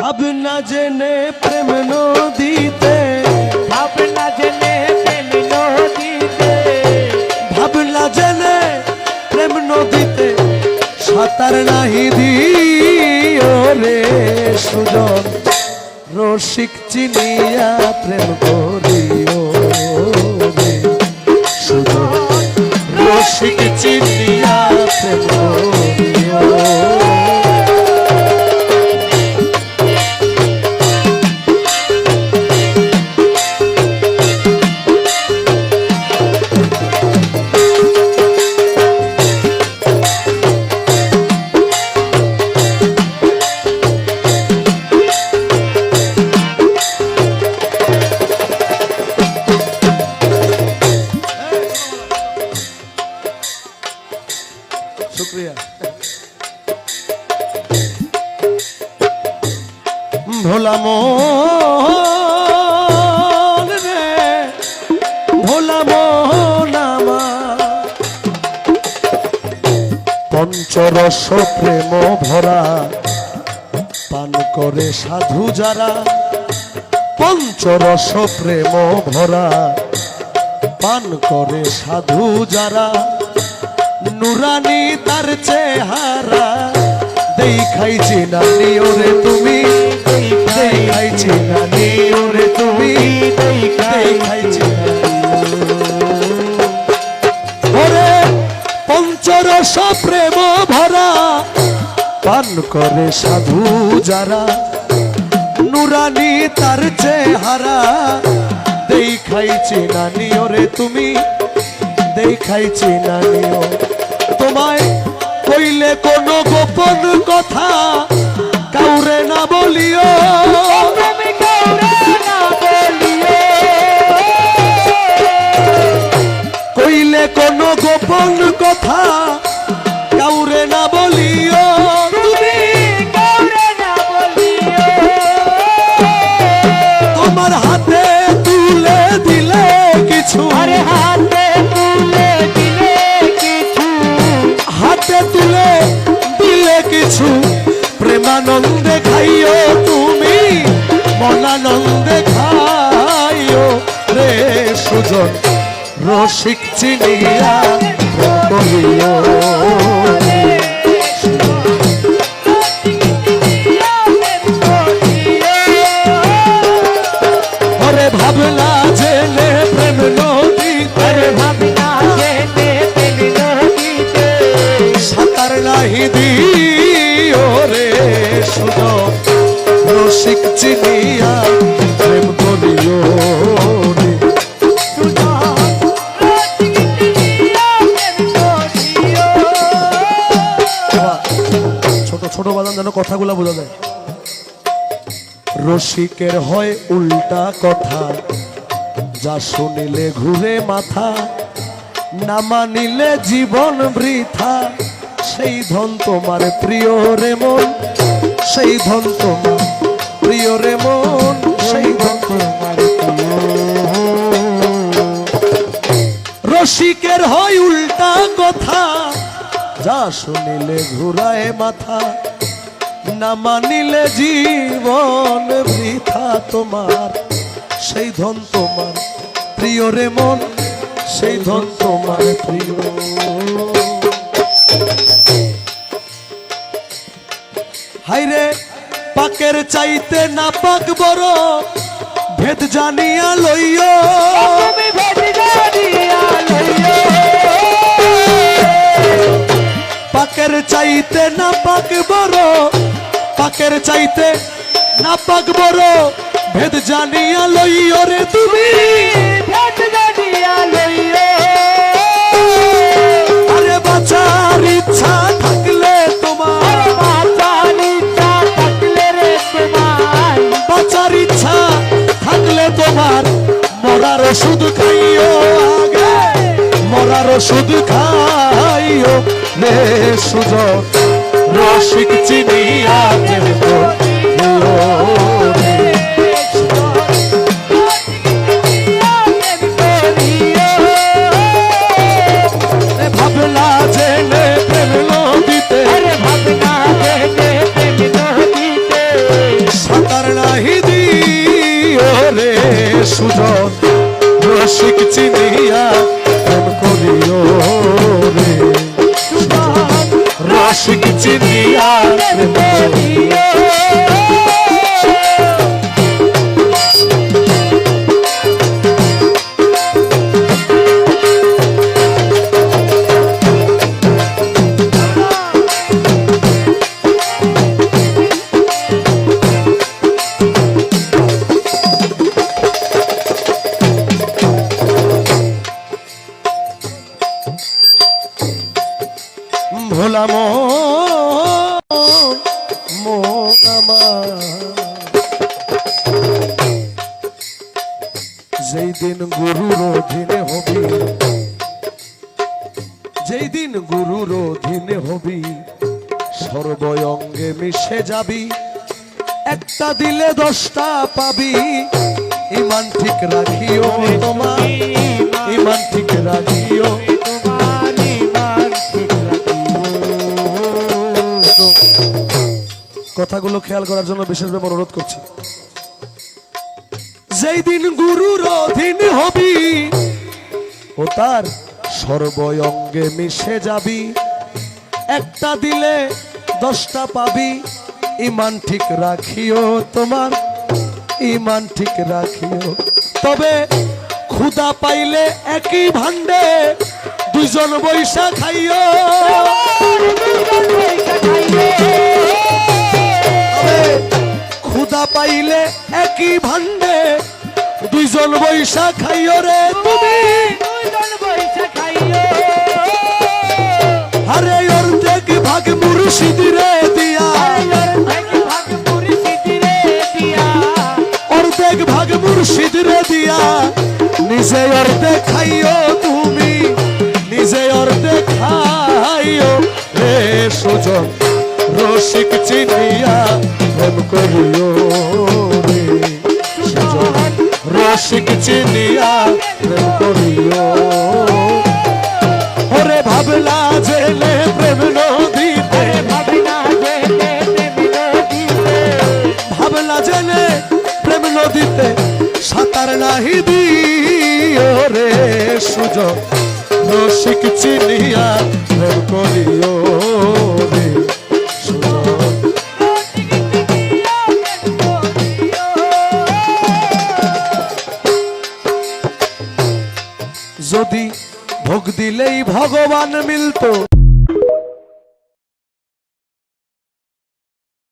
ভাবনা জেনে প্রেম নদীতে ভাবনা জেনে প্রেম নদীতে ভাবনা জেনে প্রেম নদীতে সাঁতার নাহি দিও রে সুজন রসিক চিনিয়া প্রেম করিও রে সুজন রসিক চিনিয়া প্রেম ভোলা মোহন রে পঞ্চরস প্রেম ভরা, পান করে সাধু যারা। পঞ্চরস প্রেম ভরা, পান করে সাধু যারা। নুরানি তার চেহারা, দেখাইছি না নিওরে তুমি। করে সাধু যারা নুরানি তার চেহারা। দেখাইছি না নিওরে তুমি দেখাইছি না নিও তোমায় কইলে কোনো গোপন কথা কাউরে না বলিও। কইলে কোনো গোপন কথা মনানন্দে খাইও রে সুজন। রসিক চিনিয়া বলিও রসিক চিনিয়া প্রেম করিও ছোট ছোট বাজান যেন কথাগুলো বোঝা যায়। রসিকের হয় উল্টা কথা, যা শুনিলে ঘুরে মাথা, না মানিলে জীবন বৃথা। সেই ধন তোমার প্রিয় রে মন, সেই ধন তোমার প্রিয় রে মন, সেই রসিকের হয় উল্টা কথা, যা শুনিলে ঘুরায় মাথা, না মানিলে জীবন বৃথা তোমার। সেই ধন তোমার প্রিয় রে মন, সেই ধন তোমার প্রিয়। হাইরে পাকের চাইতে না পাক বড় ভেদ জানিয়া লইও। পাকের চাইতে না পাক বড় পাকের চাইতে না পাক বড় ভেদ জানিয়া লইও রে তুমি। ভেদিয়া লইও। ওষুধ খাইও আগে মরার ওষুধ খাইও। নে সুযোগ রসিক চিনিয়া প্রেম রসিক চিনিয়া মন যেই দিন গুরুর অধীনে হবি, যেই দিন গুরুর অধীনে হবি সর্বঙ্গে মিশে যাবি, একটা দিলে দশটা পাবি। ইমান ঠিক রাখিও তোমার, ইমান ঠিক রাখিও কথাগুলো খেয়াল করার জন্য বিশেষভাবে অনুরোধ করছি। যেই দিন গুরুর অধীন হবি ও তার সর্বঙ্গে মিশে যাবি, একটা দিলে দশটা পাবি। ইমান ঠিক রাখিও তোমার, ইমান ঠিক রাখিও। তবে ক্ষুদা পাইলে একই ভান্ডে দুইজন বৈশা খাইও। পাইলে একই ভান্ডে দুইজন বৈশা খাইও রে তুমি। আরে অর্ধেক ভাগ মুর্শিদিরে দিয়া। অর্ধেক ভাগ মুর্শিদিরে দিয়া। নিজে অর্ধেক খাইও তুমি। নিজে অর্ধেক খাইও রে সুজন। রসিক চিনিয়া প্রেম করিও রে। সুজন রসিক চিনিয়া প্রেম করিও। ওরে ভাবলা জেলে প্রেম নদীতে ভাবলা জেলে প্রেম নদীতে, সাঁতার নাহি দিও রে। সুযোগ রসিক চিনিয়া প্রেম করিও। ভগবান মিলতো।